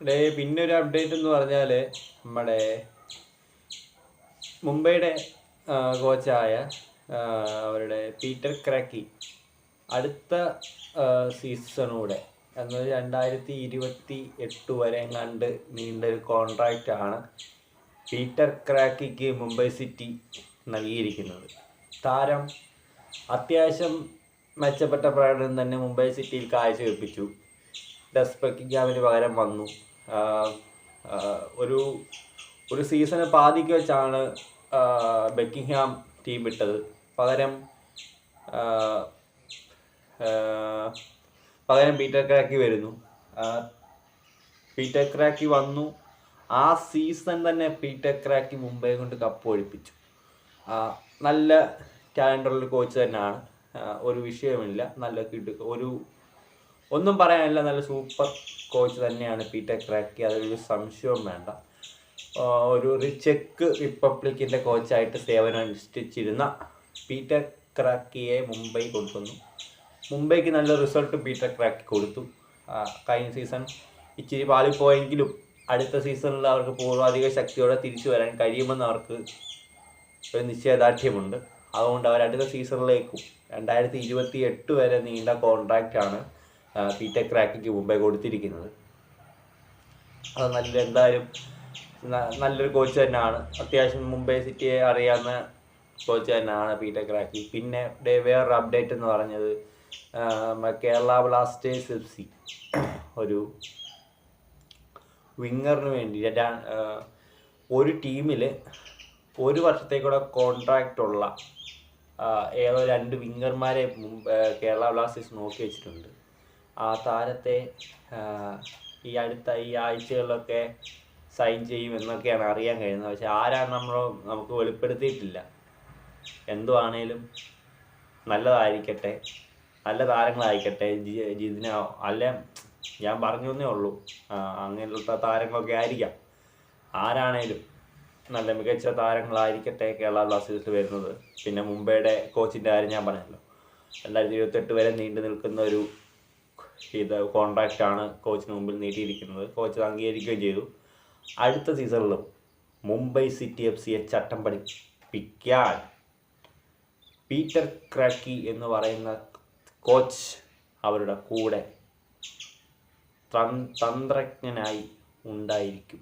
Day പിന്നെ ഒരു update എന്ന് പറഞ്ഞാൽ നമ്മുടെ മുംബൈയുടെ കോച്ചായ അവരുടെ പീറ്റർ ക്രാക്കി അടുത്ത സീസണൂടെ എന്ന് രണ്ടായിരത്തി ഇരുപത്തി എട്ട് വരെ കണ്ട് നീണ്ട ഒരു കോൺട്രാക്റ്റ് ആണ് പീറ്റർ ക്രാക്കിക്ക് മുംബൈ സിറ്റി നൽകിയിരിക്കുന്നത്. താരം അത്യാവശ്യം മെച്ചപ്പെട്ട പ്രകടനം തന്നെ മുംബൈ സിറ്റിയിൽ കാഴ്ചവെപ്പിച്ചു. ഡെസ്പെക്കിങ്ങാമിന് പകരം വന്നു. ഒരു ഒരു സീസണ് പാതിക്ക് വെച്ചാണ് ബെക്കിംഗ്ഹാം ടീം വിട്ടത്. പകരം പകരം പീറ്റർ ക്രാക്കി വരുന്നു. പീറ്റർ ക്രാക്കി വന്നു. ആ സീസൺ തന്നെ പീറ്റർ ക്രാക്കി മുംബൈ കൊണ്ട് കപ്പ് ഒഴിപ്പിച്ചു. നല്ല ടാലന്റുള്ള കോച്ച് തന്നെയാണ്. ഒരു വിഷയമില്ല നല്ല കിട്ടു ഒരു ഒന്നും പറയാനില്ല നല്ല സൂപ്പർ കോച്ച് തന്നെയാണ് പീറ്റർ ക്രാക്കി അതൊരു സംശയവും വേണ്ട. ഒരു റിച്ചെക്ക് ചെക്ക് റിപ്പബ്ലിക്കിന്റെ കോച്ചായിട്ട് സേവനം അനുഷ്ഠിച്ചിരുന്ന പീറ്റർ ക്രാക്കിയെ മുംബൈ കൊടുക്കുന്നു മുംബൈക്ക് നല്ല റിസൾട്ട് പീറ്റർ ക്രാക്കി കൊടുത്തു. കഴിഞ്ഞ സീസൺ ഇച്ചിരി പാളിപ്പോയെങ്കിലും അടുത്ത സീസണിൽ അവർക്ക് പൂർവാധിക ശക്തിയോടെ തിരിച്ചു വരാൻ കഴിയുമെന്ന് അവർക്ക് ഒരു നിശ്ചയദാർഢ്യമുണ്ട്. അതുകൊണ്ട് അവർ അടുത്ത സീസണിലേക്കും രണ്ടായിരത്തി ഇരുപത്തി എട്ട് വരെ നീണ്ട കോൺട്രാക്റ്റാണ് പീറ്റർ ക്രാക്കിക്ക് മുമ്പേ കൊടുത്തിരിക്കുന്നത്. അത് നല്ല എന്തായാലും നല്ലൊരു കോച്ച് തന്നെയാണ്. അത്യാവശ്യം മുംബൈ സിറ്റിയെ അറിയാവുന്ന കോച്ച് തന്നെയാണ് പീറ്റർ ക്രാക്കി. പിന്നെ വേറൊരു അപ്ഡേറ്റ് എന്ന് പറഞ്ഞത് കേരള ബ്ലാസ്റ്റേഴ്സ് എഫ് സി. ഒരു വിങ്ങറിന് വേണ്ടി ഒരു ടീമിൽ ഒരു വർഷത്തേക്കൂടെ കോൺട്രാക്റ്റ് ഉള്ള ഏതോ രണ്ട് വിങ്ങർമാരെ കേരള ബ്ലാസ്റ്റേഴ്സ് നോക്കി വെച്ചിട്ടുണ്ട്. ആ താരത്തെ ഈ അടുത്ത ഈ ആഴ്ചകളിലൊക്കെ സൈൻ ചെയ്യും എന്നൊക്കെയാണ് അറിയാൻ കഴിയുന്നത്. പക്ഷെ ആരാണ് നമ്മൾ നമുക്ക് വെളിപ്പെടുത്തിയിട്ടില്ല. എന്തുവാണേലും നല്ലതായിരിക്കട്ടെ നല്ല താരങ്ങളായിരിക്കട്ടെ ജിതിന അല്ല ഞാൻ പറഞ്ഞു എന്നേ ഉള്ളൂ. അങ്ങനത്തെ താരങ്ങളൊക്കെ ആയിരിക്കാം. ആരാണേലും നല്ല മികച്ച താരങ്ങളായിരിക്കട്ടെ കേരള ബ്ലാസ്റ്റേഴ്സിൽ വരുന്നത്. പിന്നെ മുംബൈയുടെ കോച്ചിന്റെ കാര്യം ഞാൻ പറഞ്ഞല്ലോ. രണ്ടായിരത്തി ഇരുപത്തെട്ട് വരെ നീണ്ടു നിൽക്കുന്ന ഒരു ഇത് കോൺട്രാക്റ്റാണ് കോച്ചിന് മുമ്പിൽ നീട്ടിയിരിക്കുന്നത്. കോച്ച് അംഗീകരിക്കുകയും ചെയ്തു. അടുത്ത സീസണിലും മുംബൈ സിറ്റി എഫ് സിയെ ചട്ടം പഠിപ്പിക്കാൻ പീറ്റർ ക്രാക്കി എന്ന് പറയുന്ന കോച്ച് അവരുടെ കൂടെ തന്ത്രജ്ഞനായി ഉണ്ടായിരിക്കും.